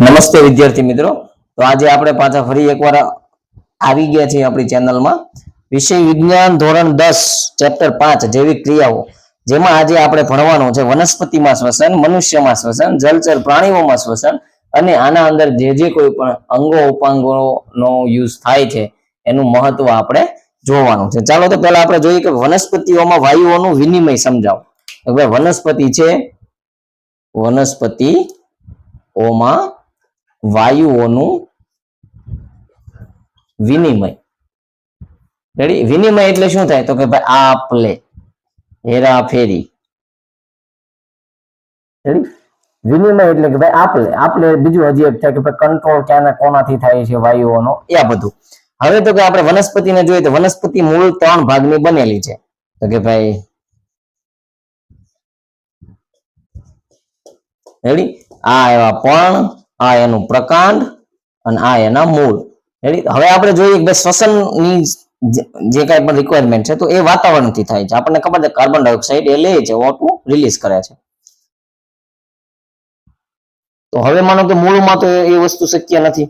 નમસ્તે વિદ્યાર્થી મિત્રો. તો આજે આપણે પાછા ફરી એકવાર આવી ગયા છીએ આપણી ચેનલમાં. વિષય વિજ્ઞાન ધોરણ દસ, ચેપ્ટર પાંચ જૈવિક ક્રિયાઓ. જેમાં આજે આપણે ભણવાનું છે વનસ્પતિમાં શ્વસન, મનુષ્યમાં શ્વસન, જલચર પ્રાણીઓમાં શ્વસન અને આના અંદર જે જે કોઈ પણ અંગો, ઉપાંગોનો યુઝ થાય છે એનું મહત્વ આપણે જોવાનું છે. ચાલો તો પહેલા આપણે જોઈએ કે વનસ્પતિઓમાં વાયુઓનું વિનિમય સમજાવો. વનસ્પતિ છે વનસ્પતિઓમાં વાયુઓનું વિનિમય. રેડી વિનિમય એટલે શું થાય? તો કે ભાઈ આપ લે હેરાફેરી રેડી વિનિમય એટલે કે ભાઈ આપ લે આપ લે બીજું હજી એક થાય કે ભાઈ કંટ્રોલ ક્યાંના કોનાથી થાય છે વાયુઓનો, એ બધું. હવે તો કે આપણે વનસ્પતિને જોઈએ તો વનસ્પતિ મૂળ ત્રણ ભાગની બનેલી છે. તો કે ભાઈ રેડી આ એવા પર્ણ આ એનું પ્રકાંડ અને આ એના મૂળ. હવે આપણે જોઈએ કે શ્વસનની જે કાંઈ પણ રિક્વાયરમેન્ટ છે, તો એ વાતાવરણથી થાય છે. આપણને ખબર છે કાર્બન ડાયોક્સાઇડ એ લે છે O2 રિલીઝ કરે છે. તો હવે માનો કે મૂળમાં તો એ વસ્તુ શક્ય નથી.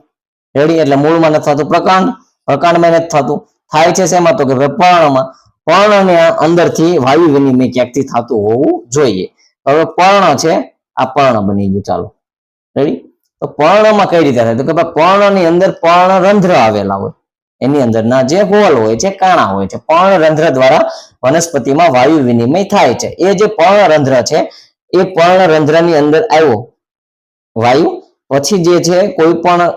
રેડી એટલે મૂળમાં નથી થતું પ્રકાંડ. પ્રકાંડમાં નથી થતું. થાય છે શેમાં? તો કે પર્ણમાં પર્ણને અંદરથી વાયુ વિનિમય ક્યાંકથી થતું હોવું જોઈએ. હવે પર્ણ છે, આ પર્ણ બની ગયું. ચાલો. રેડી તો પર્ણમાં કઈ રીતે થાય? તો કે ભાઈ પર્ણની અંદર પર્ણ રંધ્ર આવેલા હોય. એની અંદરના જે હોલ હોય છે, કાણા હોય છે, પર્ણરંધ્ર દ્વારા વનસ્પતિમાં વાયુ વિનિમય થાય છે. એ જે પર્ણરંધ્ર છે, એ પર્ણ રંધ્રની અંદર આવ્યો. વાયુ, પછી જે છે, કોઈ પણ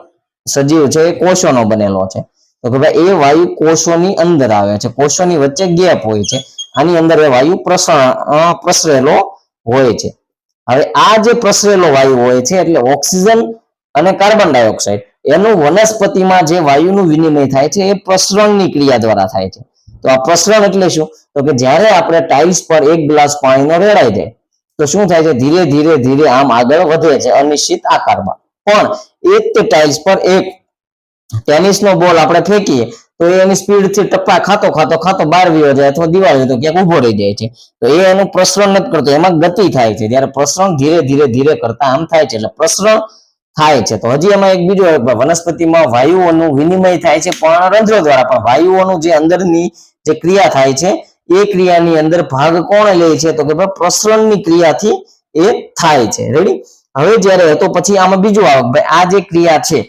સજીવ છે, એ કોષોનો બનેલો છે. તો કે ભાઈ એ વાયુ કોષોની અંદર આવે છે. કોષોની વચ્ચે ગેપ હોય છે. આની અંદર એ વાયુ પ્રસરણ પ્રસરેલો હોય છે. હવે આ જે પ્રસરેલો વાયુ હોય છે એટલે ઓક્સિજન અને કાર્બન ડાયોક્સાઇડ એનું વનસ્પતિમાં જે વાયુનું વિનિમય થાય છે એ પ્રસરણની ક્રિયા દ્વારા થાય છે. તો આ પ્રસરણ એટલે શું? તો કે જ્યારે આપણે ટાઇલ્સ પર એક ગ્લાસ પાણીનો રેડાઈ જાય તો શું થાય છે? ધીરે ધીરે ધીરે આમ આગળ વધે છે અનિશ્ચિત આકારમાં. પણ એક તે ટાઇલ્સ પર એક ટેનિસનો બોલ આપણે ફેંકીએ તો એ એની સ્પીડથી ટપ્પા ખાતો ખાતો ખાતો બાર વયો જાય અથવા દિવાલ જતો ક્યાંક ઊભો રહી જાય છે. તો એ એનું પ્રસરણ નથી કરતો, એમાં ગતિ થાય છે. જ્યારે પ્રસરણ ધીરે ધીરે ધીરે કરતા આમ થાય છે. એટલે પ્રસરણ થાય છે. તો હજી એમાં એક બીજો વનસ્પતિમાં વાયુઓનું વિનિમય થાય છે. પર્ણરંધ્ર દ્વારા પણ વાયુઓનું જે અંદરની જે ક્રિયા થાય છે, એ ક્રિયાની અંદર ભાગ કોણ લે છે? તો કે ભાઈ પ્રસરણની ક્રિયાથી એ થાય છે. રેડી હવે જ્યારે તો પછી આમાં બીજું આવે ભાઈ આ જે ક્રિયા છે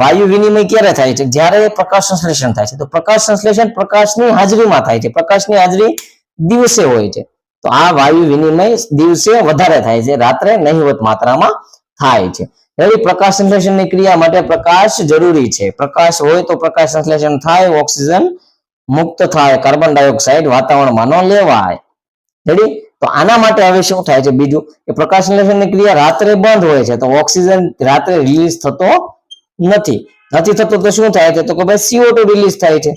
વાયુ વિનિમય ક્યારે થાય છે? જ્યારે પ્રકાશ સંશ્લેષણ થાય છે. તો પ્રકાશ સંશ્લેષણ પ્રકાશની હાજરીમાં થાય છે. પ્રકાશની હાજરી દિવસે હોય છે. તો આ વાયુ વિનિમય દિવસે વધારે થાય છે. રાત્રે નહીવત માત્રામાં થાય છે. પ્રકાશ સંશ્લેષણની ક્રિયા માટે પ્રકાશ જરૂરી છે. પ્રકાશ હોય તો પ્રકાશ સંશ્લેષણ થાય, ઓક્સિજન મુક્ત થાય, કાર્બન ડાયોક્સાઇડ વાતાવરણમાં ન લેવાય. રેડી તો આના માટે હવે શું થાય છે? બીજું, કે પ્રકાશ સંશ્લેષણની ક્રિયા રાત્રે બંધ હોય છે. તો ઓક્સિજન રાત્રે રિલીઝ થતો નથી. નથી થતો તો શું થાય? છે તો કે ભાઈ CO2 રિલીઝ થાય છે.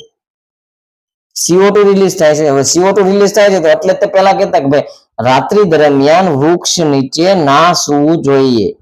CO2 રિલીઝ થાય છે. હવે CO2 રિલીઝ થાય છે તો એટલે તે પહેલા કહેતા કે ભાઈ રાત્રિ દરમિયાન વૃક્ષ નીચે ના સૂવું જોઈએ.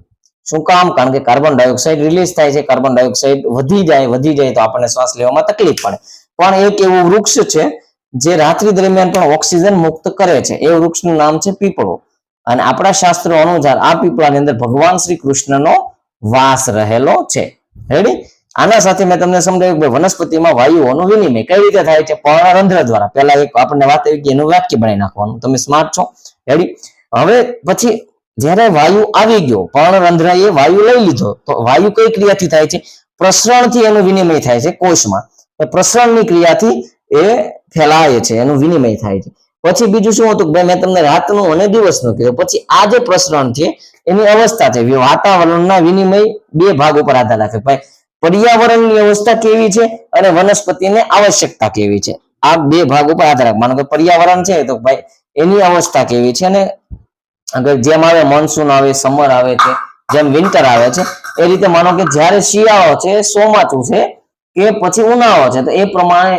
શું કામ? કારણ કે કાર્બન ડાયોક્સાઇડ રિલીઝ થાય છે. કાર્બન ડાયોક્સાઇડ વધી જાય વધી જાય તો આપણને શ્વાસ લેવામાં તકલીફ પડે. પણ એક એવું વૃક્ષ છે જે રાત્રિ દરમિયાન પણ ઓક્સિજન મુક્ત કરે છે. એ વૃક્ષનું નામ છે પીપળો. અને આપણા શાસ્ત્રો અનુસાર આ પીપળાની અંદર ભગવાન શ્રી કૃષ્ણનો વાસ રહેલો છે. રેડી આના સાથે મેં તમને સમજાવ્યું કે વનસ્પતિમાં વાયુઓનું વિનિમય કઈ રીતે થાય છે? પર્ણરંધ્ર દ્વારા. પહેલા એક આપણને વાત આવી એનું વાક્ય બનાવી નાખવાનું. તમે સ્માર્ટ છો? રેડી હવે પછી જ્યારે વાયુ આવી ગયો પર્ણરંધ્ર એ વાયુ લઈ લીધો, તો વાયુ કઈ ક્રિયાથી થાય છે? પ્રસરણથી એનું વિનિમય થાય છે કોષમાં. પ્રસરણની ક્રિયાથી એ ફેલાય છે, એનું વિનિમય થાય છે. પછી બીજું શું હતું કે ભાઈ મેં તમને રાતનું અને દિવસનું કીધું. પછી આ જે પ્રસરણ છે એની અવસ્થા છે. વાતાવરણના વિનિમય બે ભાગ ઉપર આધાર રાખે. પર્યાવરણની અવસ્થા કેવી છે અને વનસ્પતિને આવશ્યકતા કેવી છે? આ બે ભાગ ઉપર આધાર રાખે. માનો કે પર્યાવરણ છે તો ભાઈ, એની અવસ્થા કેવી છે અને અગર જેમ આવે મોન્સૂન આવે સમર આવે છે, જેમ વિન્ટર આવે છે, એ રીતે માનો કે જ્યારે શિયાળો છે સોમાચું છે, કે પછી ઉનાળો છે, તો એ પ્રમાણે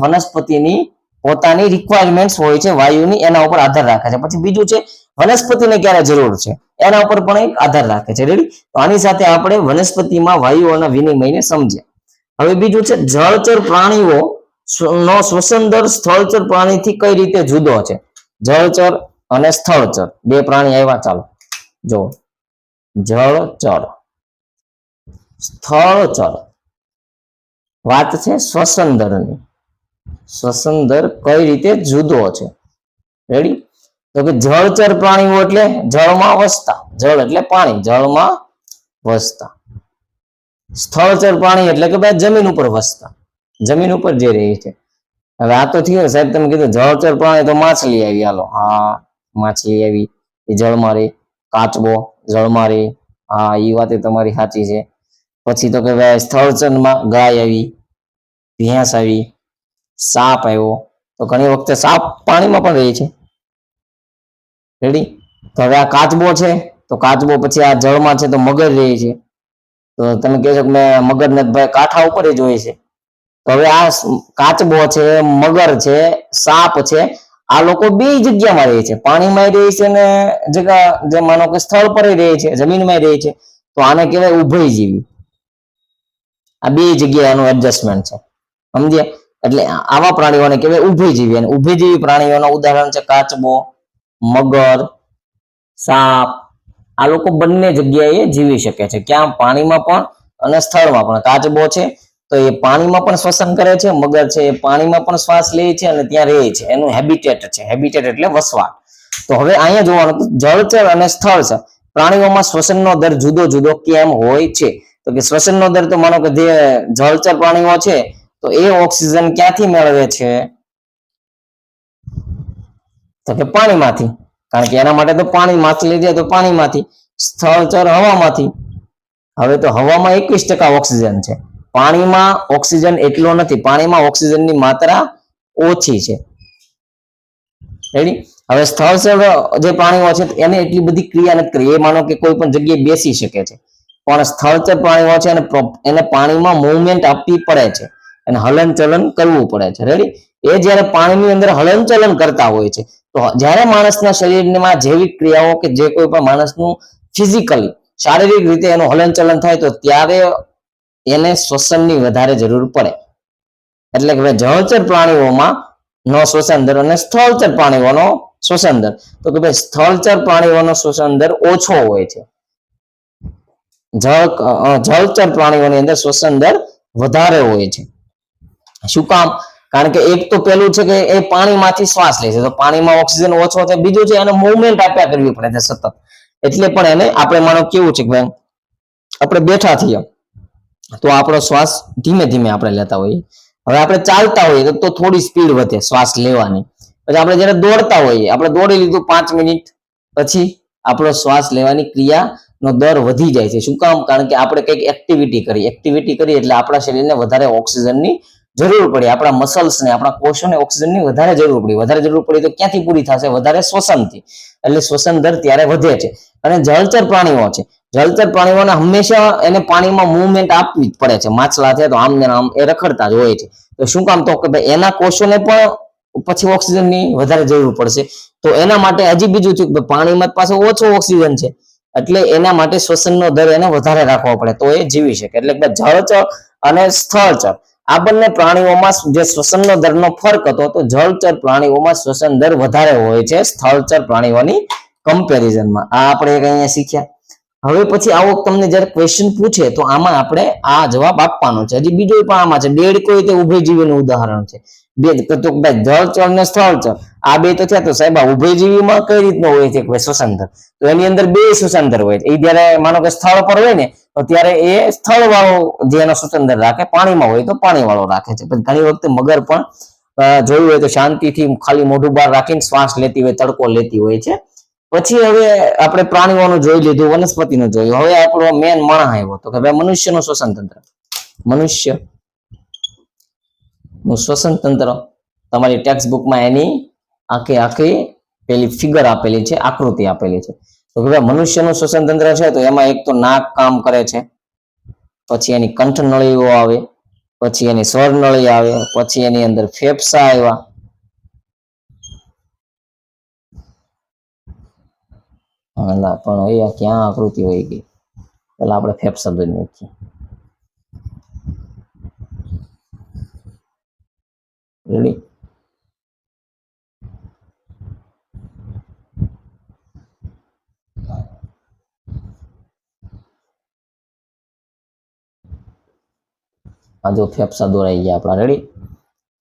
વનસ્પતિની પોતાની રિક્વાયરમેન્ટ્સ હોય છે, વાયુની, એના ઉપર આધાર રાખે છે. પછી બીજું છે, વનસ્પતિને ક્યારે જરૂર છે? એના ઉપર પણ એક આધાર રાખે છે. રેડી તો આની સાથે આપણે વનસ્પતિમાં વાયુઓના વિનિમયને સમજ્યા. હવે બીજું છે, જળચર પ્રાણીઓ નો શ્વસન દર સ્થળચર પ્રાણીથી કઈ રીતે જુદો છે? જળચર અને સ્થળચર. બે પ્રાણી આવ્યા, ચાલો. જો જળચર. સ્થળચર. વાત છે શ્વસન દરની શ્વસન દર કઈ રીતે જુદો છે? રેડી તો કે જળચર પ્રાણીઓ એટલે જળમાં વસતા. જળ એટલે પાણી. જળમાં વસતા. સ્થળચર પ્રાણી એટલે કે ભાઈ જમીન ઉપર વસતા. જમીન ઉપર જે રહે છે. હવે આ તો થયું સાહેબ, તમે કીધું જળચર પ્રાણી તો માછલી આવી. હાલો. હા, માછલી આવી. એ જળમાં રહી. કાચબો જળમાં રહી. હા, એ વાત તમારી સાચી છે. પછી તો કે ભાઈ સ્થળચરમાં ગાય આવી, ભેંસ આવી. સાપ આવ્યો. તો ઘણી વખતે સાપ પાણીમાં પણ રહે છે. રેડી તો હવે આ કાચબો છે. તો કાચબો પછી આ જળમાં છે તો મગર રહે છે. તો તમે કહેશો કે મેં મગરને ભાઈ કાંઠા ઉપર જ હોય છે. તો હવે આ કાચબો છે, મગર છે, સાપ છે, આ લોકો બે જગ્યામાં રહે છે. પાણીમાં રહે છે ને જગા, જે માનો કે સ્થળ પર રહે છે, જમીનમાં રહે છે. તો આને કહેવાય ઉભયજીવી. આ બે જગ્યાનું એડજસ્ટમેન્ટ છે. સમજ્યા? એટલે આવા પ્રાણીઓને કહેવાય ઉભયજીવી. અને ઉભયજીવી પ્રાણીઓના ઉદાહરણ છે કાચબો, મગર, સાપ. આ લોકો બંને જગ્યાએ જીવી શકે છે. ક્યાં? પાણીમાં પણ અને સ્થળમાં પણ. કાચબો છે તો એ પાણીમાં પણ શ્વસન કરે છે, મગર છે એ પાણીમાં પણ શ્વાસ લે છે અને ત્યાં રહે છે. એનું હેબિટેટ છે. હેબિટેટ એટલે વસવાટ. તો હવે અહીંયા જોવાનું જળચર અને સ્થળ છે. પ્રાણીઓમાં શ્વસનનો દર જુદો જુદો કેમ હોય છે? તો કે શ્વસનનો દર તો માનો કે જે જળચર પ્રાણીઓ છે તો એ ઓક્સિજન ક્યાંથી મેળવે છે? તો કે પાણીમાંથી. કારણ કે એના માટે તો પાણી માછલી જાય તો પાણીમાંથી. સ્થળચર હવામાંથી. હવે તો હવામાં એકવીસ ટકા ઓક્સિજન છે. પાણીમાં ઓક્સિજન એટલો નથી. પાણીમાં ઓક્સિજનની માત્રા ઓછી છે. રેડી હવે સ્થળચર જે પ્રાણીઓ છે એને એટલી બધી ક્રિયા નથી કરી એ માનો કે કોઈ પણ જગ્યાએ બેસી શકે છે. પણ સ્થળચર પ્રાણીઓ છે એને એને પાણીમાં મૂવમેન્ટ આપવી પડે છે. અને હલનચલન કરવું પડે છે. રેડી એ જ્યારે પાણીની અંદર હલનચલન કરતા હોય છે, તો જ્યારે માણસના શરીરમાં જૈવિક ક્રિયાઓ કે જે કોઈ પણ માણસનું ફિઝિકલી શારીરિક રીતે એનું હલનચલન થાય, તો ત્યારે એને શ્વસનની વધારે જરૂર પડે. એટલે કે જળચર પ્રાણીઓમાં નો શ્વસન દર અને સ્થળચર પ્રાણીઓનો શ્વસન દર. તો કે ભાઈ સ્થળચર પ્રાણીઓનો શ્વસન દર ઓછો હોય છે. જળ જળચર પ્રાણીઓની અંદર શ્વસન દર વધારે હોય છે. શું કામ? કારણ કે એક તો પેલું છે કે એ પાણીમાંથી શ્વાસ લે છે. તો પાણીમાં ઓક્સિજન ઓછો છે. બીજું છે એને મુવમેન્ટ આપ્યા કરવી પડે છે સતત. એટલે પણ એને આપણે માનો કેવું છે કે આપણે બેઠા થઈએ તો આપણો શ્વાસ ધીમે ધીમે આપણે લેતા હોઈએ. હવે આપણે ચાલતા હોઈએ તો થોડી સ્પીડ વધે શ્વાસ લેવાની. પછી આપણે જયારે દોડતા હોઈએ, આપણે દોડી લીધું પાંચ મિનિટ, પછી આપણો શ્વાસ લેવાની ક્રિયાનો દર વધી જાય છે. શું કામ? કારણ કે આપણે કંઈક એક્ટિવિટી કરી એક્ટિવિટી કરી એટલે આપણા શરીરને વધારે ઓક્સિજનની જરૂર પડી. આપણા મસલ્સને આપણા કોષોને ઓક્સિજનની વધારે જરૂર પડી. વધારે જરૂર પડી તો ક્યાંથી પૂરી થશે? વધારે શ્વસનથી. એટલે શ્વસન દર ત્યારે વધે છે. અને જળચર પ્રાણીઓ છે. જળચર પ્રાણીઓને હંમેશા એને પાણીમાં મુવમેન્ટ આપવી જ પડે છે. માછલા છે તો આમ ને આમ એ રખડતા જ હોય છે. તો શું કામ તો કે ભાઈ એના કોષોને પણ પછી ઓક્સિજનની વધારે જરૂર પડશે. તો એના માટે હજી બીજું થયું કે પાણીમાં પાસે ઓછો ઓક્સિજન છે. એટલે એના માટે શ્વસનનો દર એને વધારે રાખવો પડે. તો એ જીવી શકે. એટલે જળચર અને સ્થળચર. આ બંને પ્રાણીઓમાં જે શ્વસનનો દરનો ફરક હતો, તો જળચર પ્રાણીઓમાં શ્વસન દર વધારે હોય છે સ્થળચર પ્રાણીઓની કમ્પેરિઝનમાં. આ આપણે અહીંયા શીખ્યા. હવે પછી આવો તમને જ્યારે ક્વેશ્ચન પૂછે, તો આમાં આપણે આ જવાબ આપવાનો છે. હજી બીજો પણ આમાં છે. દેડકો એ તે ઉભયજીવીનું ઉદાહરણ છે. બે તો ભાઈ જળચર ને સ્થળચર. આ બે તો થયા તો સાહેબ આ ઉભયજીવીમાં કઈ રીતનો હોય છે શ્વસન દર તો એની અંદર બે શ્વસન દર હોય એ જ્યારે માનો કે સ્થળ પર હોય ને તો ત્યારે એ સ્થળ વાળો જે એનો સ્વતંત્ર રાખે, પાણીમાં હોય તો પાણી વાળો રાખે છે. પછી ઘણી વખતે મગર પણ જોયું હોય તો શાંતિથી ખાલી મોઢું બહાર રાખીને શ્વાસ લેતી હોય, તડકો લેતી હોય છે. પછી હવે આપણે પ્રાણીઓનું જોઈ લીધું, વનસ્પતિનું જોયું. હવે આપણો મેન માણસ આવ્યો. તો કે ભાઈ, મનુષ્યનું શ્વસન તંત્ર. મનુષ્યનું શ્વસન તંત્ર તમારી ટેક્સ્ટ બુકમાં એની આખી આખી પેલી ફિગર આપેલી છે, આકૃતિ આપેલી છે. તો મનુષ્યનું શ્વસન તંત્ર છે, તો એમાં એક તો નાક કામ કરે છે, પછી એની કંઠ નળીઓ આવે, પછી એની સ્વર નળી આવે, પછી એની અંદર ફેફસા આવ્યા. પણ અહીંયા ક્યાં આકૃતિ હોય ગઈ? પેલા આપણે ફેફસા દોરી નાખીએ. રેડી આ જો ફેફસા દોરાઈ ગયા. આપણા રેડી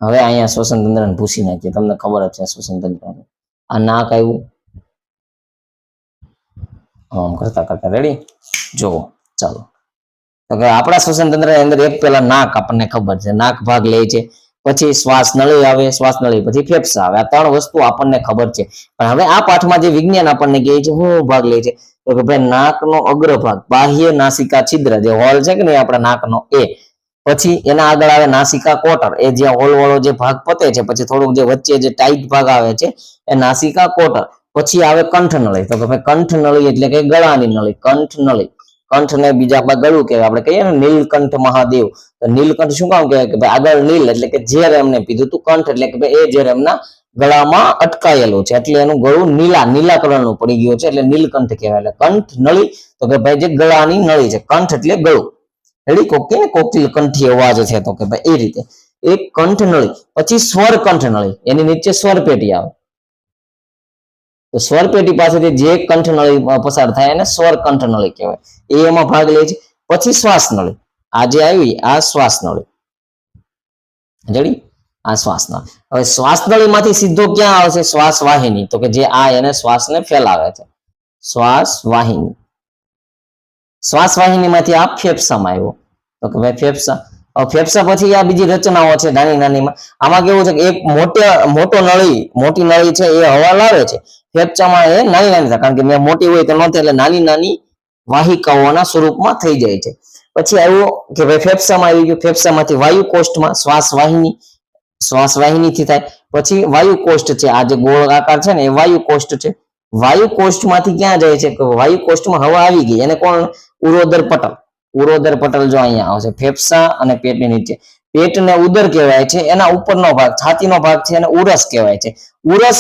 હવે અહીંયા શ્વસન તંત્રને ભૂસી નાખીએ. તમને ખબર જ છે શ્વસન તંત્ર આ નાક આવ્યું. આમ કરતા કરતા રેડી જુઓ, ચાલો. તો કે આપણા શ્વસન તંત્રની અંદર એક પેલા નાક આપણને ખબર છે. નાક ભાગ લે છે. પછી શ્વાસ નળી આવે. શ્વાસ નળી પછી ફેફસા આવે. આ ત્રણ વસ્તુ આપણને ખબર છે. પણ હવે આ પાઠમાં જે વિજ્ઞાન આપણને કહે છે, હું ભાગ લે છે. તો કે ભાઈ નાકનો અગ્રભાગ, બાહ્ય નાસિકા છિદ્ર જે હોલ છે કે નહીં આપણા નાકનો, એ પછી એના આગળ આવે નાસિકા કોટર એ જ્યાં હોલ વાળો જે ભાગ પતે છે, પછી થોડુંક જે વચ્ચે જે ટાઈટ ભાગ આવે છે, એ નાસિકા કોટર પછી આવે કંઠ નળી. તો ભાઈ કંઠ નળી એટલે કે ગળાની નળી. કંઠ નળી. કંઠ ને બીજા આપણે ગળું કહેવાય. આપણે કહીએ ને નીલકંઠ મહાદેવ. તો નીલકંઠ શું કામ કહેવાય? કે ભાઈ આગળ નીલ એટલે કે ઝેર એમને પીધું તું કંઠ એટલે કે ભાઈ એ ઝેર એમના ગળામાં અટકાયેલું છે. એટલે એનું ગળું નીલા નીલા કલરનું પડી ગયું છે. એટલે નીલકંઠ કહેવાય. એટલે કંઠ નળી. તો કે ભાઈ જે ગળાની નળી છે. કંઠ એટલે ગળું. રેડી? કોકી ને કોકિલ કંઠી અવાજ છે તો કે ભાઈ એ રીતે. એક કંઠ નળી, પછી સ્વર કંઠ નળી, એની નીચે સ્વર પેટી આવે. તો સ્વર પેટી પાસેથી જે કંઠ નળી પસાર થાય એને સ્વર કંઠ નળી કહેવાય. એ એમાં ભાગ લે છે, પછી શ્વાસ નળી. આ જે આવી આ શ્વાસ નળી. જડી આ શ્વાસ નળી. હવે શ્વાસ નળીમાંથી સીધો ક્યાં આવશે? શ્વાસ વાહિની. તો કે જે આ એને શ્વાસને ફેલાવે છે. શ્વાસ વાહિની. શ્વાસ વાહિનીમાંથી આ ફેફસામાં આવ્યો. તો કે ભાઈ ફેફસા. ફેફસા પછી આ બીજી રચનાઓ છે નાની નાનીમાં. આમાં કેવું છે કે એક મોટો મોટો નળી, મોટી નળી છે એ હવા લાવે છે. ફેફસામાં એ નાની નાની કારણ કે મેં મોટી હોય તો નહોતી, એટલે નાની નાની વાહિકાઓના સ્વરૂપમાં થઈ જાય છે. પછી આવ્યું કે ભાઈ ફેફસામાં આવી ગયું. ફેફસામાંથી વાયુ કોષ્ઠમાં શ્વાસ વાહિની શ્વાસ વાહિનીથી થાય. પછી વાયુ કોષ્ઠ છે. આ જે ગોળ આકાર છે ને એ વાયુ કોષ્ઠ છે. વાયુ કોષ્ટમાંથી ક્યાં જાય છે? વાયુ કોષ્ઠમાં હવા આવી ગઈ. એને કોણ ઉરોદર પટલ. ઉરોદર પટલ જો અહીંયા આવશે, ફેફસા અને પેટની નીચે. પેટને ઉદર કહેવાય છે, એના ઉપરનો ભાગ, છાતીનો ભાગ છે એને ઉરસ કહેવાય છે. ઉરસ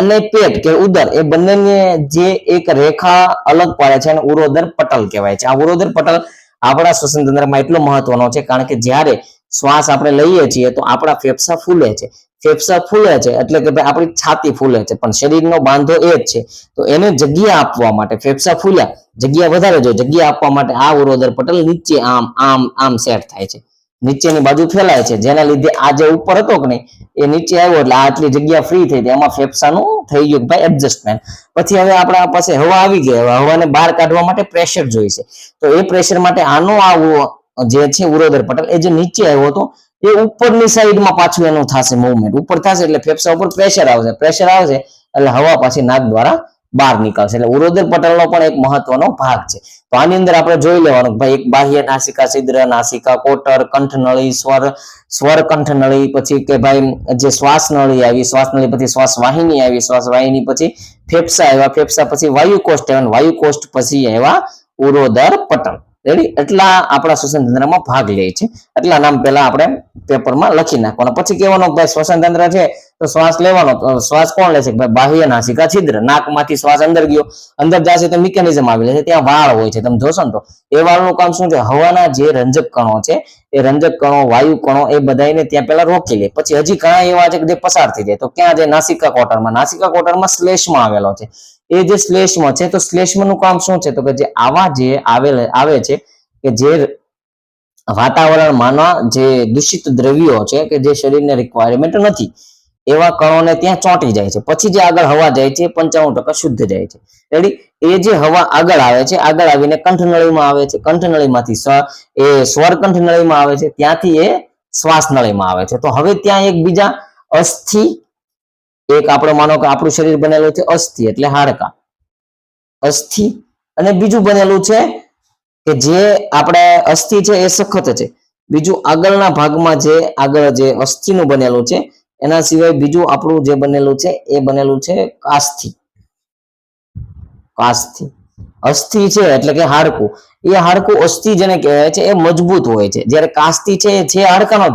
અને પેટ કે ઉદર એ બંનેને જે એક રેખા અલગ પાડે છે અને ઉરોદર પટલ કહેવાય છે. આ ઉરોદર પટલ આપણા શ્વસન તંત્રમાં એટલો મહત્વનો છે, કારણ કે જ્યારે શ્વાસ આપણે લઈએ છીએ તો આપણા ફેફસા ફૂલે છે. ફેફસા ફૂલે છે એટલે કે ભાઈ આપણી છાતી ફૂલે છે. પણ શરીરનો બાંધો એ જ છે. તો એને જગ્યા આપવા માટે ફેફસા ફૂલ્યા, જગ્યા વધારે જો જગ્યા આપવા માટે આ ઉરોદર પટલ નીચે આમ આમ આમ સેટ થાય છે. નીચેની બાજુ ફેલાય છે. જેના લીધે આ જે ઉપર હતો કે નહીં, એ નીચે આવ્યો એટલે આટલી જગ્યા ફ્રી થઈ ગઈ એમાં ફેફસાનું થઈ ગયું ભાઈ એડજસ્ટમેન્ટ પછી હવે આપણા પાસે હવા આવી ગઈ. હવે હવાને બહાર કાઢવા માટે પ્રેશર જોઈશે તો એ પ્રેશર માટે આનો આવો જે છે ઉરોદર પટલ, એ જે નીચે આવ્યો હતો એ ઉપરની સાઈડમાં પાછું એનું થશે મુવમેન્ટ ઉપર થશે એટલે ફેફસા ઉપર પ્રેશર આવશે. પ્રેશર આવશે એટલે હવા પાછી નાક દ્વારા બહાર નીકળશે. એટલે ઉરોદર પટલનો પણ એક મહત્વનો ભાગ છે. તો આની અંદર આપણે જોઈ લેવાનું ભાઈ એક બાહ્ય નાસિકા, છિદ્ર નાસિકા, કોટર, કંઠ નળી, સ્વર સ્વર કંઠ નળી, પછી કે ભાઈ જે શ્વાસ નળી આવી, શ્વાસ નળી પછી શ્વાસ વાહિની આવી, શ્વાસ વાહિની પછી ફેફસા આવ્યા, ફેફસા પછી વાયુ કોષ્ઠ આવ્યા વાયુ કોષ્ટ પછી આવ્યા ઉરોદર પટલ. રેડી એટલા આપણા શ્વસન તંત્રમાં ભાગ લે છે. એટલા નામ પહેલા આપણે પેપરમાં લખી નાખવાનો. પછી કહેવાનો ભાઈ શ્વસન તંત્ર છે, તો શ્વાસ લેવાનો. શ્વાસ કોણ લેશે ભાઈ બાહ્ય નાસિકા છિદ્ર. નાકમાંથી શ્વાસ અંદર ગયો. અંદર જશે તો મિકેનિઝમ આવી છે ત્યાં વાળ હોય છે. તમે જોશો ને તો. એ વાળનું કામ શું છે? હવાના જે રંજક કણો છે, એ રંજક કણો, વાયુ કણો, એ બધાને ત્યાં પહેલા રોકી લે. પછી હજી ઘણા એવા છે કે જે પસાર થઈ જાય. તો ક્યાં જે નાસિકા કોટરમાં નાસિકા કોટરમાં શ્લેષમાં આવેલો છે. એ જે શ્લેષ્મ છે, તો શ્લેષમનું કામ શું છે? તો કે જે આવા જે આવેલ, આવે છે, કે જે વાતાવરણમાંના જે દૂષિત દ્રવ્યો છે, કે જે શરીરને રિક્વાયરમેન્ટ નથી, એવા કણોને ત્યાં ચોંટી જાય છે. પછી જે આગળ હવા જાય છે પંચાણું ટકા શુદ્ધ જાય છે. રેડી એ જે હવા આગળ આવે છે, આગળ આવીને કંઠનળીમાં આવે છે. કંઠનળીમાંથી એ સ્વર કંઠનળીમાં આવે છે, ત્યાંથી એ શ્વાસનળીમાં આવે છે. તો હવે ત્યાં એક બીજા અસ્થિ એક આપણે માનો કે આપણું શરીર બનેલું છે અસ્થિ એટલે હાડકા. અસ્થિ અને બીજું બનેલું છે કે જે આપણે અસ્થિ છે એ સખત છે. બીજું આગળના ભાગમાં જે આગળ જે અસ્થિનું બનેલું છે, એના સિવાય બીજું આપણું જે બનેલું છે એ બનેલું છે કાસ્થિ. કાસ્થિ. અસ્થિ છે એટલે કે હાડકું. એ હાડકું અસ્થિ જેને કહેવાય છે એ મજબૂત હોય છે. જ્યારે કાસ્તી છે એ છે હાડકાનો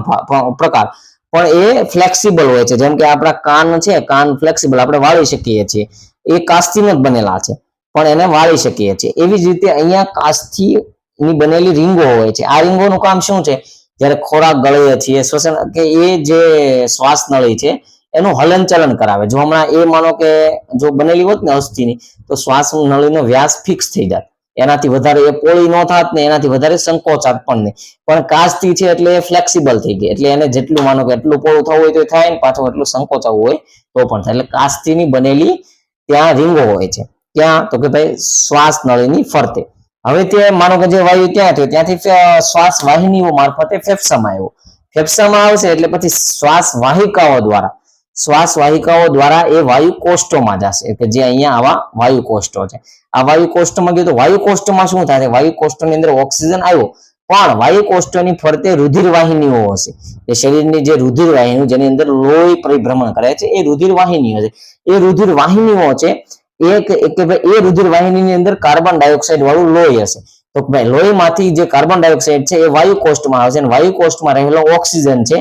પ્રકાર. પણ એ ફ્લેક્સિબલ હોય છે. જેમ કે આપણા કાન છે, કાન ફ્લેક્સિબલ આપણે વાળી શકીએ છીએ. એ કાસ્તીના જ બનેલા છે, પણ એને વાળી શકીએ છીએ. એવી જ રીતે અહીંયા કાસ્થી ની બનેલી રીંગો હોય છે. આ રીંગોનું કામ શું છે? જ્યારે ખોરાક ગળીએ છીએ, શ્વસન કે એ જે શ્વાસ નળી છે, એનું હલનચલન કરાવે. જો હમણાં એ માનો કે જો બનેલી હોત ને અસ્થિની, તો શ્વાસ નળીનો વ્યાસ ફિક્સ થઈ જાય એનાથી વધારે એ પોળી ન થાત ને એનાથી વધારે સંકોચાત પણ નહીં. પણ કાચથી છે એટલે એ ફ્લેક્સિબલ થઈ ગઈ. એટલે એને જેટલું માનો કે એટલું પોળું થવું હોય તો થાય ને પાછું એટલું સંકોચાવું હોય તો પણ થાય. એટલે કાચથીની બનેલી ત્યાં રીંગો હોય છે. ત્યાં તો કે ભાઈ શ્વાસ નળીની ફરતે. હવે તે માનો કે જે વાયુ ત્યાં થયો ત્યાંથી શ્વાસ વાહિનીઓ મારફતે ફેફસામાં આવ્યો. ફેફસામાં આવશે એટલે પછી શ્વાસ વાહિકાઓ દ્વારા શ્વાસ વાહિકાઓ દ્વારા એ વાયુ કોષ્ટોમાં જશે, કે જે અહીંયા આવા વાયુ કોષ્ટો છે. આ વાયુ કોષ્ઠમાં ગયું તો વાયુ કોષ્ઠમાં શું થાય? વાયુ કોષ્ટોની અંદર ઓક્સિજન આવ્યો, પણ વાયુ કોષ્ટોની ફરતે રુધિર વાહિનીઓ હશે. એ શરીરની જે રુધિર વાહિની જેની અંદર લોહી પરિભ્રમણ કરે છે, એ રુધિર વાહિનીઓ છે. એ રુધિર વાહિનીઓ છે એક કે ભાઈ, એ રુધિર વાહિનીની અંદર કાર્બન ડાયોક્સાઇડ વાળું લોહી હશે. તો ભાઈ, લોહીમાંથી જે કાર્બન ડાયોક્સાઇડ છે, એ વાયુ કોષ્ઠમાં આવે છે અને વાયુ કોષ્ઠમાં રહેલો ઓક્સિજન છે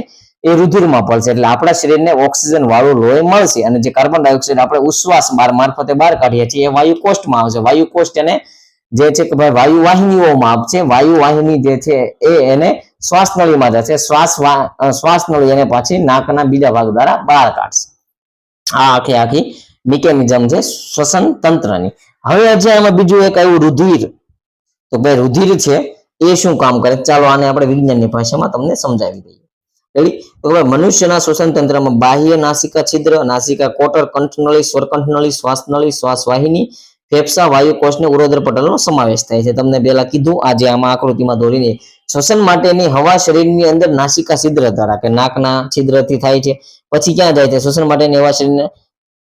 એ રુધિરમાં પડશે. એટલે આપણા શરીરને ઓક્સિજન વાળું લોહી મળશે અને જે કાર્બન ડાયોક્સાઇડ આપણે ઉશ્વાસ બાર મારફતે બહાર કાઢીએ છીએ, એ વાયુ કોષ્ઠમાં આવશે. વાયુ કોષ્ઠ એને જે છે કે ભાઈ વાયુ વાહિનીઓમાં આપશે. વાયુ વાહિની જે છે એ એને શ્વાસ નળીમાં જશે. શ્વાસ શ્વાસ નળી એને પાછી નાકના બીજા ભાગ દ્વારા બહાર કાઢશે. આ આખી આખી મિકેનિઝમ છે શ્વસન તંત્રની. હવે હજી આમાં બીજું એક આવ્યું રુધિર. તો ભાઈ રુધિર છે, એ શું કામ કરે? ચાલો આને આપણે વિજ્ઞાનની ભાષામાં તમને સમજાવી દઈએ. હવે મનુષ્યના શ્વસન તંત્રમાં બાહ્ય નાસિકા છિદ્ર, નાસિકા કોટર, કંઠનળી, સ્વરકંઠનળી, શ્વાસનળી શ્વાસ વાહિની ફેફસા વાયુકોષ ને ઉરોદર પટલનો સમાવેશ થાય છે. તમને પહેલા કીધું, આજે આમાં આકૃતિમાં દોરીને શ્વસન માટેની હવા શરીરની અંદર નાસિકા છિદ્ર દ્વારા કે નાકના છિદ્રથી થાય છે. પછી ક્યાં જાય છે? શ્વસન માટેની હવા શરીરને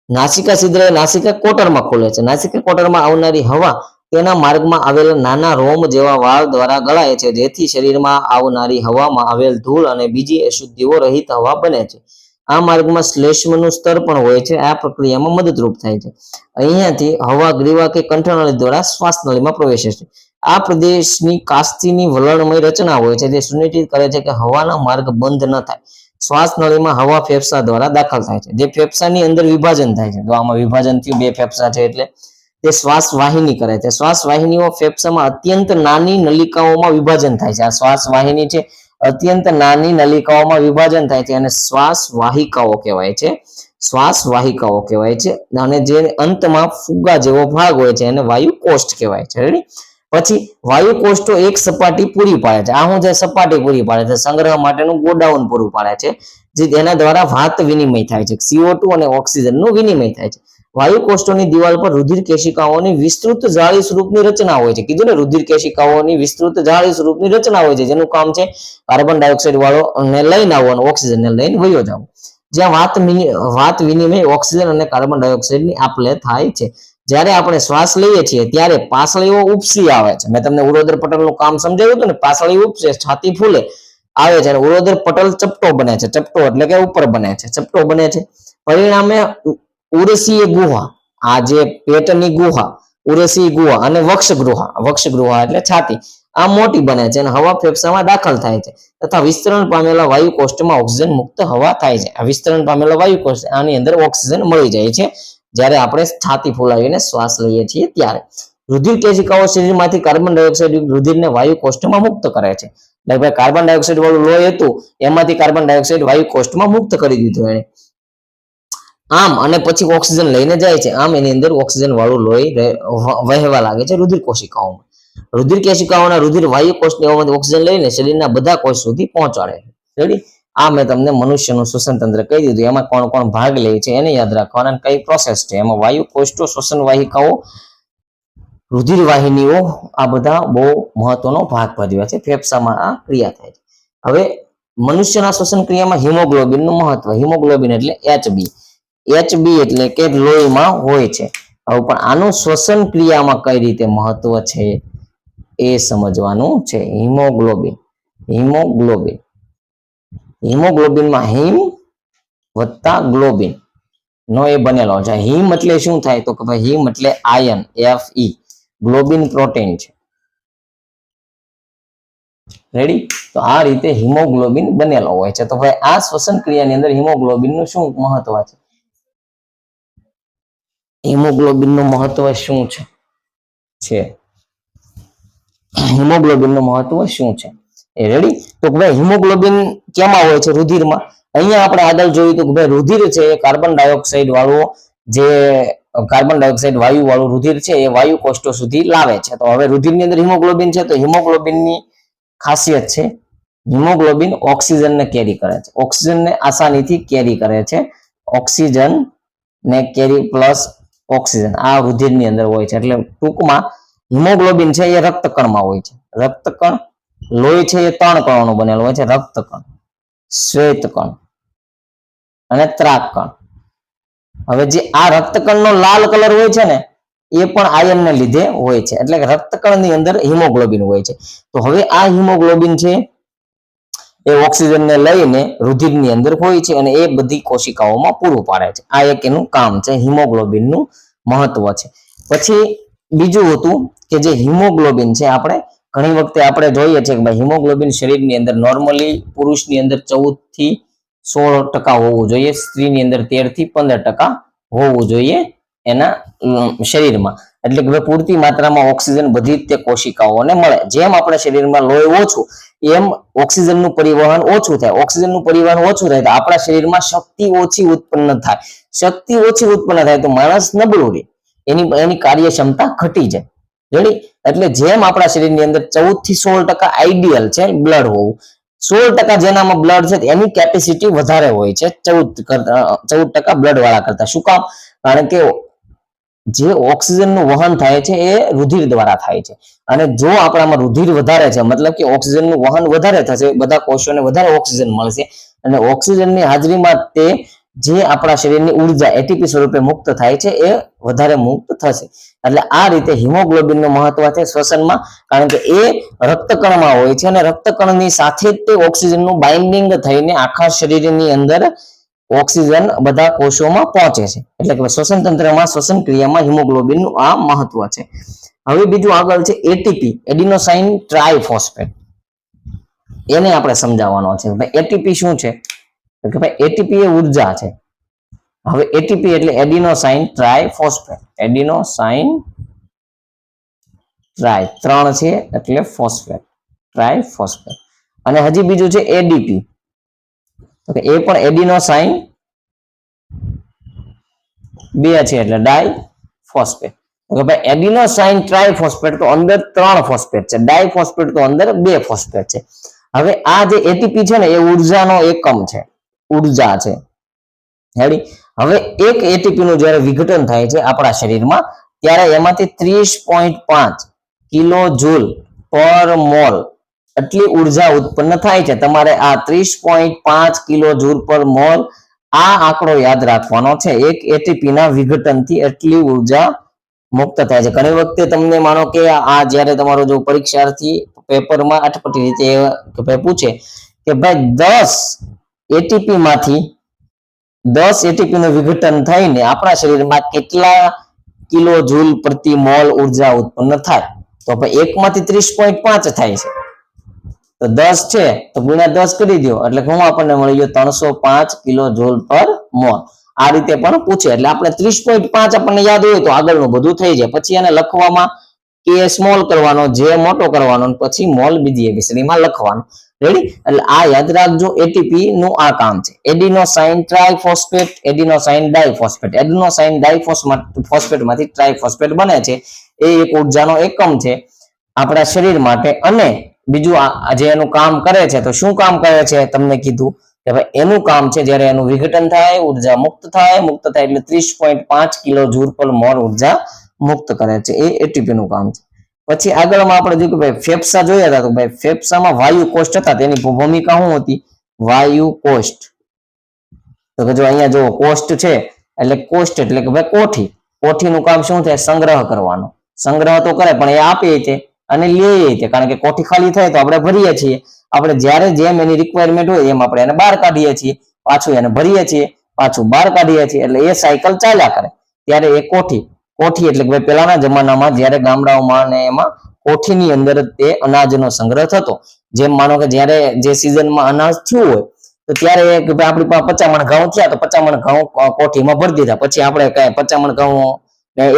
નાસિકા છિદ્ર નાસિકા કોટરમાં ખુલે છે. નાસિકા કોટરમાં આવનારી હવા તેના માર્ગમાં આવેલા નાના રોમ જેવા વાળ દ્વારા ગળાય છે, જેથી શરીરમાં આવનારી હવામાં આવેલ ધૂળ અને બીજી અશુદ્ધિઓ રહિત હવા બને છે. આ માર્ગમાં શ્લેષ્મનું સ્તર પણ હોય છે, આ પ્રક્રિયામાં મદદરૂપ થાય છે. અહીંયાથી હવા ગ્રીવા કે કંઠનળી દ્વારા શ્વાસ નળીમાં પ્રવેશે છે. આ પ્રદેશની કાસ્તીની વલણમય રચના હોય છે, જે સુનિશ્ચિત કરે છે કે હવાના માર્ગ બંધ ન થાય. શ્વાસ નળીમાં હવા ફેફસા દ્વારા દાખલ થાય છે, જે ફેફસાની અંદર વિભાજન થાય છે. તો આમાં વિભાજન થયું, બે ફેફસા છે એટલે તે શ્વાસ વાહિની કરે છે. શ્વાસ વાહિનીઓ ફેફસામાં અત્યંત નાની નલિકાઓમાં વિભાજન થાય છે. આ શ્વાસ વાહિની છે, અત્યંત નાની નલિકાઓમાં વિભાજન થાય છે અને શ્વાસ વાહિકાઓ કહેવાય છે. શ્વાસ વાહિકાઓ કહેવાય છે અને જે અંતમાં ફુગ્ગા જેવો ભાગ હોય છે એને વાયુ કોષ્ઠ કહેવાય છે. રેડી? પછી વાયુ કોષ્ટો એક સપાટી પૂરી પાડે છે. આ શું જે સપાટી પૂરી પાડે છે, સંગ્રહ માટેનું ગોડાઉન પૂરું પાડે છે, જે તેના દ્વારા વાત વિનિમય થાય છે. CO2 અને ઓક્સિજનનું વિનિમય થાય છે. વાયુ કોષ્ટોની દિવાલ પર રુધિર કેશિકાઓની વિસ્તૃત જાળી સ્વરૂપની રચના હોય છે. કીધું ને રુધિર કેશિકાઓની વિસ્તૃત જાળી સ્વરૂપની રચના હોય છે. જેનું કામ છે કાર્બન ડાયોક્સાઇડ વાળો ને લઈને આવવાનો ઓક્સિજન ને લઈને વયો જાવ જ્યાં વાત વાત વિનિમય ઓક્સિજન અને કાર્બન ડાયોક્સાઇડની આપલે થાય છે. જ્યારે આપણે શ્વાસ લઈએ છીએ, ત્યારે પાસળીઓ ઉપસી આવે છે. મેં તમને ઉરોદર પટલનું કામ સમજાવ્યું હતું ને પાસળી ઉપસે, છાતી ફૂલે, આવે છે અને ઉરોદર પટલ ચપટો બને છે. ચપટો એટલે કે ઉપર બને છે. ચપટો બને છે. પરિણામે ઉરસીય ગુહા, આ જે પેટની ગુહા ઉરસી ગુહા અને વક્ષગૃહા વક્ષગૃહા એટલે છાતી, આ મોટી બને છે અને હવા ફેફસામાં દાખલ થાય છે તથા વિસ્તરણ પામેલા વાયુ કોષ્ઠમાં ઓક્સિજન મુક્ત હવા થાય છે. આ વિસ્તરણ પામેલા વાયુ કોષ્ઠ આની અંદર ઓક્સિજન મળી જાય છે જ્યારે આપણે છાતી ફૂલાવીને શ્વાસ લઈએ છીએ ત્યારે. રુધિર કેશિકાઓ શરીરમાંથી કાર્બન ડાયોક્સાઇડ રુધિરને વાયુ કોષ્ટમાં મુક્ત કરે છે. એટલે કાર્બન ડાયોક્સાઇડ વાળું લોહી હતું, એમાંથી કાર્બન ડાયોક્સાઇડ વાયુ કોષ્ઠમાં મુક્ત કરી દીધું એને આમ, અને પછી ઓક્સિજન લઈને જાય છે. આમ એની અંદર ઓક્સિજન વાળું લોહી વહેવા લાગે છે રુધિર કોશિકાઓમાં રુધિર કેશિકાઓના રુધિર વાયુ કોષની ઓક્સિજન લઈને શરીરના બધા કોષ સુધી પહોંચાડે છે. આ મેં તમને મનુષ્યનું શ્વસન તંત્ર કહી દીધું. એમાં કોણ કોણ ભાગ લે છે એને યાદ રાખવાના અને કઈ પ્રોસેસ છે. એમાં વાયુ કોષ્ટો, શ્વસન વાહિકાઓ રુધિર વાહિનીઓ આ બધા બહુ મહત્વનો ભાગ ભજવે છે. ફેફસામાં આ ક્રિયા થાય છે. હવે મનુષ્યના શ્વસન ક્રિયામાં હિમોગ્લોબિનનું મહત્વ. હિમોગ્લોબિન એટલે એચબી એચબી એટલે કે લોહીમાં હોય છે. હવે પણ આનું શ્વસન ક્રિયામાં કઈ રીતે મહત્વ છે એ સમજવાનું છે. હિમોગ્લોબિન. હિમોગ્લોબિન. હિમોગ્લોબિનમાં હિમ વત્તા ગ્લોબિન નો એ બનેલો છે. હિમ એટલે શું થાય તો કે ભાઈ હિમ એટલે iron F E globin protein છે. રેડી તો આ રીતે હિમોગ્લોબિન બનેલો હોય છે. તો ભાઈ આ શ્વસન ક્રિયાની અંદર હિમોગ્લોબિનનું શું મહત્વ છે? હિમોગ્લોબિનનું મહત્વ શું છે? છે. હિમોગ્લોબિનનું મહત્વ શું છે? એ રેડી તો ભાઈ હિમોગ્લોબિન કેમાં હોય છે? રુધિરમાં. અહીંયા આપણે આગળ જોયું તો ભાઈ રુધિર છે એ કાર્બન ડાયોક્સાઇડ વાળો, જે કાર્બન ડાયોક્સાઇડ વાયુ વાળું રુધિર છે એ વાયુ કોષ્ટો સુધી લાવે છે. તો હવે રુધિરની અંદર હિમોગ્લોબિન છે તો હિમોગ્લોબિનની ખાસિયત છે. હિમોગ્લોબિન ઓક્સિજનને કેરી કરે છે. ઓક્સિજનને આસાનીથી કેરી કરે છે. ઓક્સિજન ને કેરી પ્લસ ઓક્સિજન આ રુધિરની અંદર હોય છે. એટલે ટૂંકમાં હિમોગ્લોબિન છે એ રક્તકણમાં હોય છે. રક્તકણ લોહી છે એ ત્રણ કણોનું બનેલું હોય છે. રક્તકણ, શ્વેતકણ અને ત્રાકકણ હવે જે આ રક્તકણનો લાલ કલર હોય છે ને, એ પણ આયનને લીધે હોય છે. એટલે કે રક્તકણની અંદર હિમોગ્લોબિન હોય છે. તો હવે આ હિમોગ્લોબિન છે એ ઓક્સિજનને લઈને રુધિરની અંદર હોય છે અને એ બધી કોશિકાઓમાં પૂરું પાડે છે. આ એક એનું કામ છે, હિમોગ્લોબિનનું મહત્વ છે. પછી બીજું હતું કે જે હિમોગ્લોબિન છે, આપણે ઘણી વખતે આપણે જોઈએ છીએ કે ભાઈ હિમોગ્લોબિન શરીરની અંદર નોર્મલી પુરુષની અંદર ચૌદથી સોળ ટકા હોવું જોઈએ, સ્ત્રીની અંદર તેરથી પંદર ટકા હોવું જોઈએ એના શરીરમાં. એટલે કે પૂરતી માત્રામાં ઓક્સિજન બધી તે કોશિકાઓને મળે. જેમ આપણા શરીરમાં લોહી ઓછું, એમ ઓક્સિજનનું પરિવહન ઓછું થાય. ઓક્સિજનનું પરિવહન ઓછું થાય તો આપણા શરીરમાં શક્તિ ઓછી ઉત્પન્ન થાય. શક્તિ ઓછી ઉત્પન્ન થાય તો માણસ નબળું રહે. એની એની કાર્યક્ષમતા ઘટી જાય. રેડી એટલે જેમ આપણા શરીરની અંદર ચૌદથી સોળ ટકા આઈડિયલ છે બ્લડ હોવું. સોળ ટકા જેનામાં બ્લડ છે એની કેપેસિટી વધારે હોય છે, ચૌદ ચૌદ ટકા બ્લડ વાળા કરતા. શું કામ? કારણ કે જે ઓક્સિજનનું વહન થાય છે એ રુધિર દ્વારા થાય છે. અને જો આપણામાં રુધિર વધારે છે, મતલબ કે ઓક્સિજનનું વહન વધારે થશે, બધા કોષોને વધારે ઓક્સિજન મળશે. અને ઓક્સિજનની હાજરીમાં તે જે આપણા શરીરની ઊર્જા એટીપી સ્વરૂપે મુક્ત થાય છે, એ વધારે મુક્ત થશે. એટલે આ રીતે હિમોગ્લોબિનનું મહત્વ છે શ્વસનમાં, કારણ કે એ રક્તકણમાં હોય છે અને રક્તકણની સાથે જ તે ઓક્સિજનનું બાઇન્ડિંગ થઈને આખા શરીરની અંદર ઓક્સિજન બધા કોષોમાં પહોંચે છે. એટલે કે શ્વસન તંત્રમાં શ્વસન ક્રિયામાં હિમોગ્લોબિનનું આ મહત્વ છે. હવે બીજું આગળ છે એટીપી એડિનોસાઇન ટ્રાયફોસ્ફેટ એને આપણે સમજાવવાનો છે ભાઈ એટીપી શું છે? કે ભાઈ એટીપી એ ઊર્જા છે. હવે એટીપી એટલે એડિનોસાઇન ટ્રાયફોસ્ફેટ એડિનોસાઇન ટ્રાય ત્રણ છે એટલે ફોસ્ફેટ. ટ્રાયફોસ્ફેટ અને હજી બીજું છે એડીપી તો એ પણ એડિનોસાઇન બે છે એટલે ડાય ફોસ્ફેટ. તો કે ભાઈ ટ્રાય ફોસ્ફેટ તો અંદર ત્રણ ફોસ્ફેટ છે. ડાય ફોસ્ફેટ તો અંદર બે ફોસ્ફેટ છે. હવે આ જે એટીપી છે ને, એ ઉર્જાનો એકમ છે. ઊર્જા છે. હેડી હવે એક એટીપી નું જ્યારે વિઘટન થાય છે આપણા શરીરમાં, ત્યારે એમાંથી ત્રીસ પોઈન્ટ પાંચ કિલો જૂલ પર મોલ એટલી ઊર્જા ઉત્પન્ન થાય છે. તમારે આ ત્રીસ પોઈન્ટ પાંચ કિલો જૂલ પર મોલ આ આંકડો યાદ રાખવાનો છે. એક એટીપી ના વિઘટનથી એટલી ઊર્જા મુક્ત થાય છે. ઘણી વખતે તમને માનો કે આ જ્યારે તમારો જો પરીક્ષાર્થી પેપરમાં અટપટી રીતે પૂછે કે ભાઈ દસ એટીપી માંથી દસ એટીપી નું વિઘટન થઈને આપણા શરીરમાં કેટલા કિલો જૂલ પ્રતિ મોલ ઊર્જા ઉત્પન્ન થાય? તો ભાઈ એકમાંથી ત્રીસ પોઈન્ટ પાંચ થાય છે. તો દસ છે, તો ગુણ્યા દસ કરી દો એટલે હું આપણને મળી ગયો ત્રણસો પાંચ કિલો જોલ પર મોલ આ રીતે પણ પૂછે. એટલે આપણે ત્રીસ પોઈન્ટ પાંચ આપણને યાદ હોય તો આગળનું બધું થઈ જાય. પછી એને લખવામાં કે સ્મોલ કરવાનો જે મોટો કરવાનો પછી મોલ બીજી એબીસીડીમાં લખવાનો. રેડી એટલે આ યાદ રાખજો એટીપી નું આ કામ છે. Adenosine triphosphate adenosine adenosine diphosphate adenosine ડાઇફોસ્ફેટમાંથી triphosphate બને છે. એ એક ઉર્જાનો એકમ છે આપણા શરીર માટે. અને બીજું આ જે એનું કામ કરે છે, તો શું કામ કરે છે? તમને કીધું કે ભાઈ એનું કામ છે, જ્યારે એનું વિઘટન થાય, ઊર્જા મુક્ત થાય મુક્ત થાય એટલે ત્રીસ પોઈન્ટ પાંચ કિલો જૂલ પર મોર ઊર્જા મુક્ત કરે છે. એ એટીપી નું કામ છે. પછી આગળમાં આપણે જોયું કે ભાઈ ફેફસા જોયા હતા, તો ભાઈ ફેફસામાં વાયુ કોષ્ટ હતા, તેની ભૂમિકા શું હતી? વાયુ કોષ્ટ. તો કે જો અહીંયા જો કોષ્ટ છે, એટલે કોષ્ટ એટલે કે ભાઈ કોઠી. કોઠીનું કામ શું થાય? સંગ્રહ કરવાનો. સંગ્રહ તો કરે, પણ એ આપે છે. અને લઈએ છીએ. કારણ કે કોઠી ખાલી થાય તો આપણે ભરીએ છીએ. આપણે જ્યારે જેમ એની રિક્વાયરમેન્ટ હોય એમ આપણે એને બહાર કાઢીએ છીએ. પાછું એને ભરીએ છીએ. પાછું બહાર કાઢીએ છીએ. એટલે એ સાયકલ ચાલ્યા કરે. ત્યારે એ કોઠી કોઠી એટલે કે ભાઈ પેલાના જમાનામાં જ્યારે ગામડાઓમાં ને એમાં કોઠીની અંદર તે અનાજનો સંગ્રહ થતો. જેમ માનો કે જ્યારે જે સિઝનમાં અનાજ થયું હોય, તો ત્યારે કે આપણી પાસે પચામણ ઘઉં થયા તો પચામણ ઘઉં કોઠીમાં ભરી દીધા. પછી આપણે કઈ પચામણ ઘઉં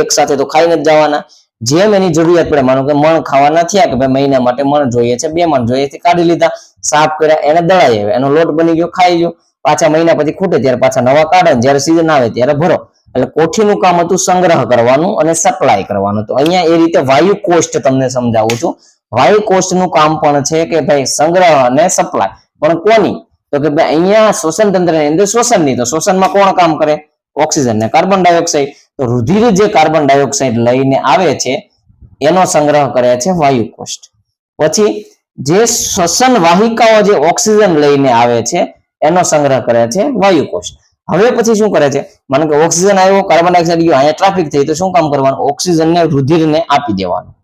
એક સાથે તો ખાઈને જ જવાના. જેમ એની જરૂરિયાત પડે, માનો કે મણ ખાવાના થયા કે ભાઈ મહિના માટે મણ જોઈએ છે, બે મણ જોઈએ છે, કાઢી લીધા, સાફ કર્યા, એને દળાઈ આવ્યા એનો લોટ બની ગયો, ખાઈ ગયો, પાછા મહિના પછી ખૂટે ત્યારે પાછા નવા કાઢે જયારે સીઝન આવે ત્યારે ભરો. એટલે કોઠીનું કામ હતું સંગ્રહ કરવાનું અને સપ્લાય કરવાનું. તો અહીંયા એ રીતે વાયુ કોષ્ટ તમને સમજાવું છું. વાયુ કોષ્ટનું કામ પણ છે કે ભાઈ સંગ્રહ અને સપ્લાય પણ કોની? તો કે ભાઈ અહીંયા શ્વસન તંત્રની અંદર શ્વસનની. તો શ્વસનમાં કોણ કામ કરે? ઓક્સિજન ને કાર્બન ડાયોક્સાઇડ. તો રુધિર જે કાર્બન ડાયોક્સાઇડ લઈને આવે છે, એનો સંગ્રહ કરે છે વાયુ કોષ્ટ પછી જે શ્વસન વાહિકાઓ જે ઓક્સિજન લઈને આવે છે, એનો સંગ્રહ કરે છે વાયુ કોષ્ટ હવે પછી શું કરે છે? માનો કે ઓક્સિજન આવ્યો, કાર્બન ડાયોક્સાઇડ ગયો, અહીંયા ટ્રાફિક થઈ, તો શું કામ કરવાનું? ઓક્સિજનને રુધિરને આપી દેવાનું.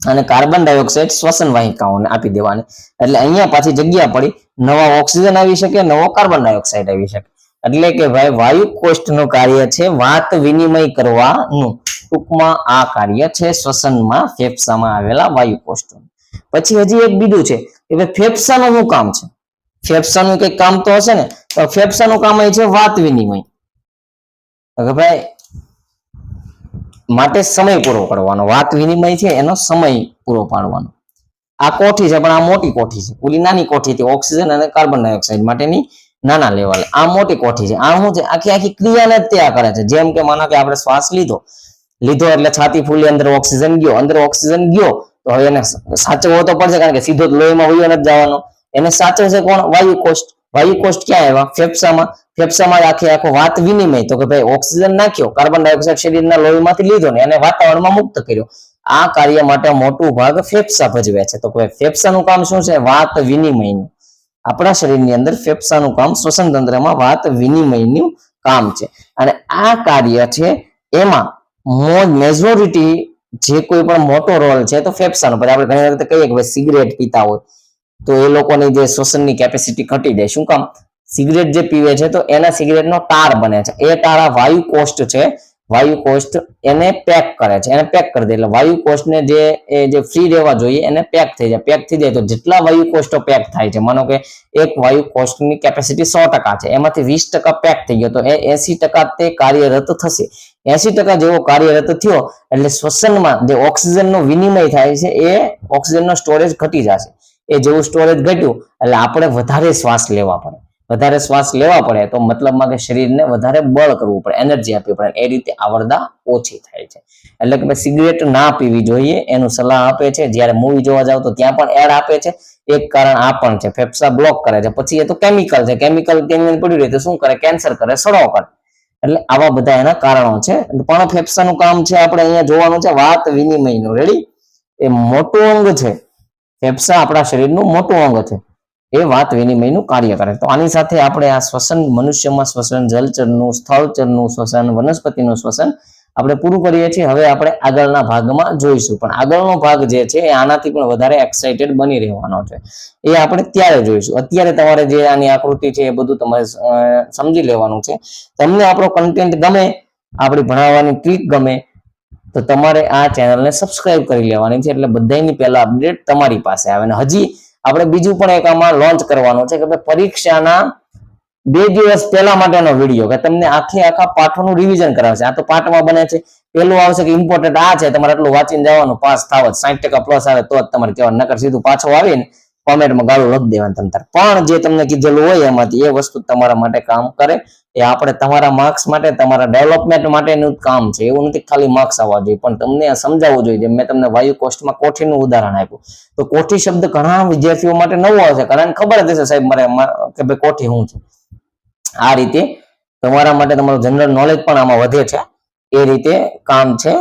અને કાર્બન ડાયોક્સાઇડ શ્વસન વાહિકાઓને આપી દેવાની. એટલે અહીંયા પાછી જગ્યા પડી, નવા ઓક્સિજન આવી શકે, નવો કાર્બન ડાયોક્સાઇડ આવી શકે. એટલે કે ભાઈ વાયુ કોષ્ઠનું કાર્ય છે, વાત વિનિમય કરવાનું. ટૂંકમાં આ કાર્ય છે, શ્વસનમાં ફેફસામાં આવેલા વાયુ કોષ્ટનું પછી હજી એક બીજું છે કે ભાઈ ફેફસાનું શું કામ છે? ફેફસાનું કંઈક કામ તો હશે ને, તો ફેફસાનું કામ એ છે વાત વિનિમય. ભાઈ, માટે સમય પૂરો કરવાનો વાત વિનિમય છે, એનો સમય પૂરો પાડવાનો. આ કોઠી છે, પણ આ મોટી કોઠી છે. પૂરી નાની કોઠી હતી, ઓક્સિજન અને કાર્બન ડાયોક્સાઇડ માટેની. નાના લેવલ આ મોટી કોઠી છે. આ શું છે? આખી આખી ક્રિયાને જ ત્યાં કરે છે. જેમ કે માનો કે આપણે શ્વાસ લીધો. લીધો એટલે છાતી ફૂલી, અંદર ઓક્સિજન ગયો. અંદર ઓક્સિજન ગયો, તો હવે એને સાચવવો તો પડશે કારણ કે સીધો લોહીમાં વયો નથી જવાનો. એને સાચવશે કોણ? વાયુ કોષ્ટ વાયુ કોષ્ટ ક્યાં આવ્યા? ફેફસામાં. ફેફસામાં આખી આખે વાત વિનિમય. તો કે ભાઈ, ઓક્સિજન નાખ્યો. કાર્બન ડાયોક્સાઇડ શરીરના લોહીમાંથી લીધો ને એને વાતાવરણમાં મુક્ત કર્યો. આ કાર્ય માટે મોટું ભાગ ફેફસા ભજવે છે. તો ફેફસાનું કામ શું છે? વાત વિનિમયનું. આપણા શરીરની અંદર ફેફસાનું કામ શ્વસન તંત્રમાં વાત વિનિમયનું કામ છે. અને આ કાર્ય છે એમાં મેજોરિટી જે કોઈ પણ મોટો રોલ છે તો ફેફસાનો. પછી આપણે ઘણી વખત કહીએ કે સિગરેટ પીતા હોય તો એ લોકોની જે શ્વસનની કેપેસિટી ઘટી જાય. શું કામ? સિગરેટ જે પીવે છે તો એના સિગરેટનો તાર બને છે. એ તારા વાયુ કોષ્ટ છે વાયુ કોષ્ટ એને પેક કરે છે. એને પેક કરી દે એટલે વાયુ કોષ્ટને જે, એ જે ફ્રી રહેવા જોઈએ એને પેક થઈ જાય. પેક થઈ જાય તો જેટલા વાયુ કોષ્ટો પેક થાય છે, માનો કે એક વાયુ કોષ્ટની કેપેસિટી સો ટકા છે, એમાંથી વીસ ટકા પેક થઈ ગયો તો એ એસી ટકા તે કાર્યરત થશે. એસી ટકા જેવો કાર્યરત થયો એટલે શ્વસનમાં જે ઓક્સિજનનો વિનિમય થાય છે, એ ઓક્સિજનનો સ્ટોરેજ ઘટી જશે. એ જેવું સ્ટોરેજ ઘટ્યું એટલે આપણે વધારે શ્વાસ લેવા પડે. વધારે શ્વાસ લેવા પડે, તો મતલબમાં કે શરીરને વધારે બળ કરવું પડે, એનર્જી આપવી પડે. એ રીતે આવરદા ઓછી થાય છે. એટલે કે સિગરેટ ના પીવી જોઈએ, એનું સલાહ આપે છે. જ્યારે મૂવી જોવા જાવ તો ત્યાં પણ એડ આપે છે. એક કારણ આ પણ છે, ફેફસા બ્લોક કરે છે. પછી એ તો કેમિકલ છે. કેમિકલ કેમિકલ પડ્યું રહે તો શું કરે? કેન્સર કરે, સડો કરે. એટલે આવા બધા એના કારણો છે. પણ ફેફસાનું કામ છે, આપણે અહીંયા જોવાનું છે, વાત વિનિમયનું. રેડી એ મોટું અંગ છે. ફેફસા આપણા શરીરનું મોટું અંગ છે. એ વાત વિનિમયનું કાર્ય કરે. તો આની સાથે આપણે આ શ્વસન, મનુષ્યમાં શ્વસન, જલચરનું, સ્થળચરનું શ્વસન, વનસ્પતિનું શ્વસન આપણે પૂરું કરીએ છીએ. હવે આપણે આગળના ભાગમાં જોઈશું. પણ આગળનો ભાગ જે છે એ આનાથી પણ વધારે એક્સાઇટેડ બની રહેવાનો છે. એ આપણે ત્યારે જોઈશું. અત્યારે તમારે જે આની આકૃતિ છે એ બધું તમારે સમજી લેવાનું છે. તમને આપણો કન્ટેન્ટ ગમે, આપણી ભણાવવાની ટ્રીક ગમે, તો તમારે આ ચેનલને સબસ્ક્રાઇબ કરી લેવાની છે. એટલે બધાની પહેલા અપડેટ તમારી પાસે આવે. ને હજી આપણે બીજું પણ એક આમાં લોન્ચ કરવાનું છે કે પરીક્ષાના બે દિવસ પહેલા માટેનો વીડિયો કે તમને આખે આખા પાઠોનું રિવિઝન કરાવશે. આ તો પાઠમાં બને છે. પેલું આવશે કે ઇમ્પોર્ટન્ટ આ છે, તમારે એટલું વાંચીને જવાનું, પાસ થાવ સાઠ ટકા પ્લસ આવે તો જ તમારે કહેવાનું. નકર સીધું પાછો આવીને કોમેન્ટમાં ગાળો લખી દેવાનું તંત્ર પણ જે તમને કીધેલું હોય એમાંથી એ વસ્તુ તમારા માટે કામ કરે. એ આપણે તમારા માર્ક્સ માટે, તમારા ડેવલપમેન્ટ માટેનું જ કામ છે. એવું નથી ખાલી માર્ક્સ આવવા જોઈએ. પણ તમને સમજાવવું જોઈએ. મેં તમને વાયુ કોસ્ટમાં કોઠીનું ઉદાહરણ આપ્યું. તો કોઠી શબ્દ ઘણા વિદ્યાર્થીઓ માટે નવો હશે કારણ ખબર જ હશે સાહેબ મારે કે ભાઈ કોઠી શું છે? આ રીતે તમારા માટે તમારું જનરલ નોલેજ પણ આમાં વધે છે. એ રીતે કામ છે.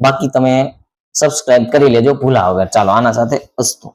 બાકી તમે સબસ્ક્રાઇબ કરી લેજો. ભૂલા વગર. ચાલો, આના સાથે અસ્તુ.